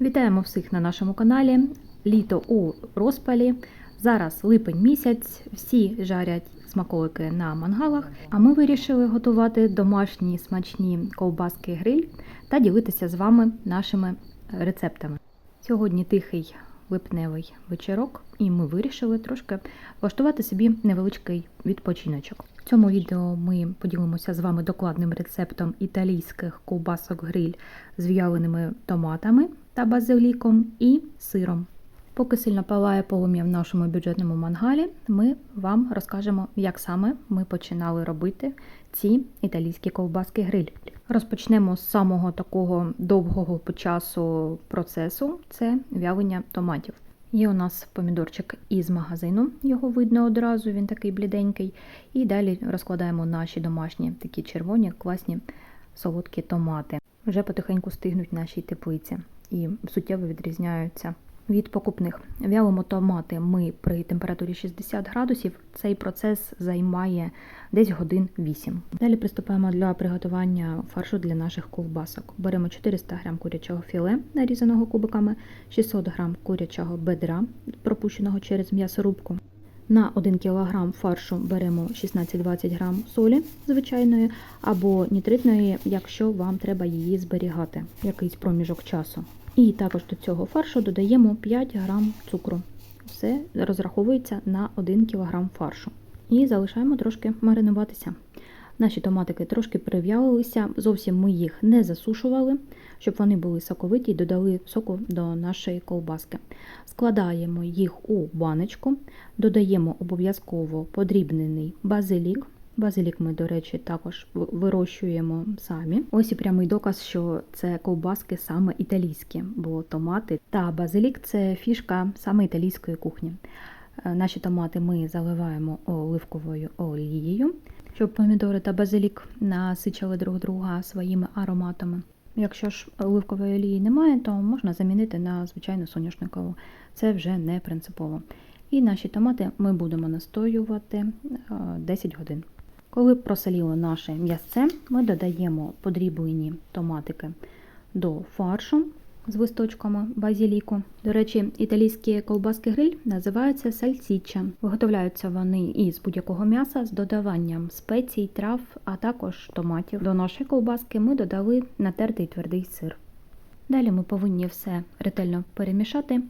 Вітаємо всіх на нашому каналі. Літо у розпалі. Зараз липень місяць, всі жарять смаколики на мангалах. А ми вирішили готувати домашні смачні ковбаски гриль та ділитися з вами нашими рецептами. Сьогодні тихий липневий вечірок, і ми вирішили трошки влаштувати собі невеличкий відпочиночок. В цьому відео ми поділимося з вами докладним рецептом італійських ковбасок гриль з в'яленими томатами та базиліком і сиром. Поки сильно палає полум'я в нашому бюджетному мангалі, ми вам розкажемо, як саме ми починали робити ці італійські ковбаски гриль. Розпочнемо з самого такого довгого по часу процесу це в'ялення томатів. Є у нас помідорчик із магазину, його видно одразу, він такий бліденький. І далі розкладаємо наші домашні такі червоні, класні солодкі томати. Вже потихеньку стигнуть наші теплиці і суттєво відрізняються від покупних. Вялимо томати ми при температурі 60 градусів. Цей процес займає десь годин 8. Далі приступаємо для приготування фаршу для наших ковбасок. Беремо 400 г курячого філе, нарізаного кубиками, 600 г курячого бедра, пропущеного через м'ясорубку. На 1 кг фаршу беремо 16-20 г солі звичайної або нітритної, якщо вам треба її зберігати якийсь проміжок часу. І також до цього фаршу додаємо 5 г цукру. Все розраховується на 1 кг фаршу. І залишаємо трошки маринуватися. Наші томатики трошки прив'ялилися, зовсім ми їх не засушували, щоб вони були соковиті і додали соку до нашої ковбаски. Складаємо їх у баночку, додаємо обов'язково подрібнений базилік. Базилік ми, до речі, також вирощуємо самі. Ось і прямий доказ, що це ковбаски саме італійські, бо томати та базилік це фішка саме італійської кухні. Наші томати ми заливаємо оливковою олією, щоб помідори та базилік насичали друг друга своїми ароматами. Якщо ж оливкової олії немає, то можна замінити на звичайну соняшникову. Це вже не принципово. І наші томати ми будемо настоювати 10 годин. Коли просоліло наше м'ясце, ми додаємо подріблені томатики до фаршу з листочками базіліку. До речі, італійські ковбаски гриль називаються сальсічча. Виготовляються вони із будь-якого м'яса з додаванням спецій, трав, а також томатів. До нашої ковбаски ми додали натертий твердий сир. Далі ми повинні все ретельно перемішати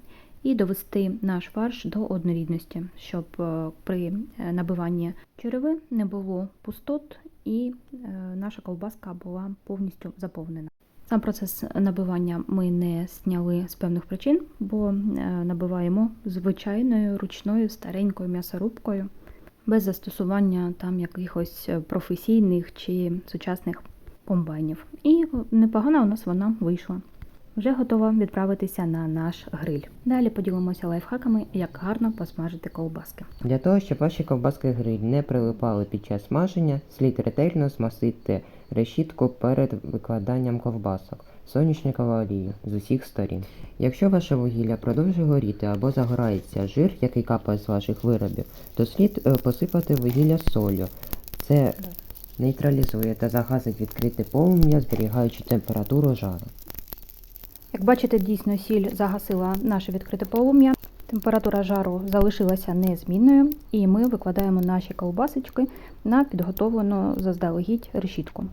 і довести наш фарш до однорідності, щоб при набиванні череви не було пустот і наша ковбаска була повністю заповнена. Сам процес набивання ми не зняли з певних причин, бо набиваємо звичайною ручною старенькою м'ясорубкою, без застосування там якихось професійних чи сучасних комбайнів. І непогано у нас вона вийшла. Вже готова відправитися на наш гриль. Далі поділимося лайфхаками, як гарно посмажити ковбаски. Для того, щоб ваші ковбаски гриль не прилипали під час смаження, слід ретельно змастити решітку перед викладанням ковбасок соняшникова олію з усіх сторін. Якщо ваше вугілля продовжує горіти або загорається жир, який капає з ваших виробів, то слід посипати вугілля солью. Це нейтралізує та загасить відкрите полум'я, зберігаючи температуру жару. Як бачите, дійсно сіль загасила наше відкрите полум'я. Температура жару залишилася незмінною, і ми викладаємо наші ковбасочки на підготовлену заздалегідь решітку.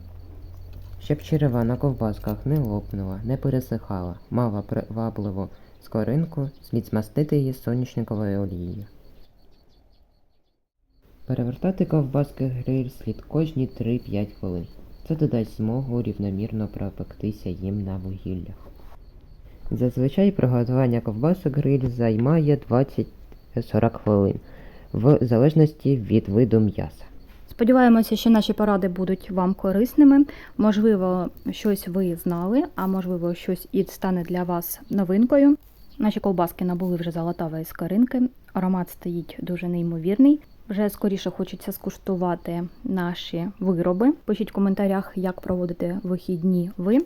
Щоб черева на ковбасках не лопнула, не пересихала, мала привабливу скоринку, слід змастити її соняшниковою олією. Перевертати ковбаски гриль слід кожні 3-5 хвилин. Це додасть змогу рівномірно пропектися їм на вугіллях. Зазвичай приготування ковбасок гриль займає 20-40 хвилин, в залежності від виду м'яса. Сподіваємося, що наші поради будуть вам корисними. Можливо, щось ви знали, а можливо, щось і стане для вас новинкою. Наші ковбаски набули вже золотавої скоринки. Аромат стоїть дуже неймовірний. Вже скоріше хочеться скуштувати наші вироби. Пишіть в коментарях, як проводите вихідні ви,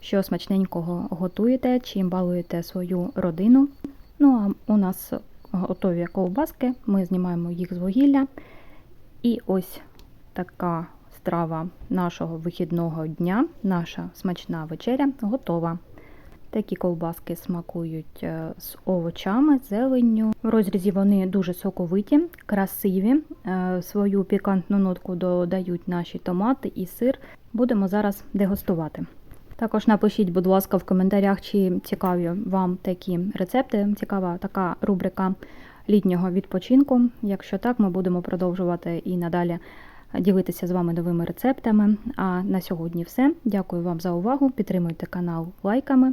що смачненького готуєте, чим балуєте свою родину. Ну а у нас готові ковбаски, ми знімаємо їх з вугілля. І ось така страва нашого вихідного дня, наша смачна вечеря готова. Такі ковбаски смакують е, з овочами, зеленню. В розрізі вони дуже соковиті, красиві. Е, Свою пікантну нотку додають наші томати і сир. Будемо зараз дегустувати. Також напишіть, будь ласка, в коментарях, чи цікаві вам такі рецепти. Цікава така рубрика літнього відпочинку. Якщо так, ми будемо продовжувати і надалі ділитися з вами новими рецептами. А на сьогодні все. Дякую вам за увагу. Підтримуйте канал лайками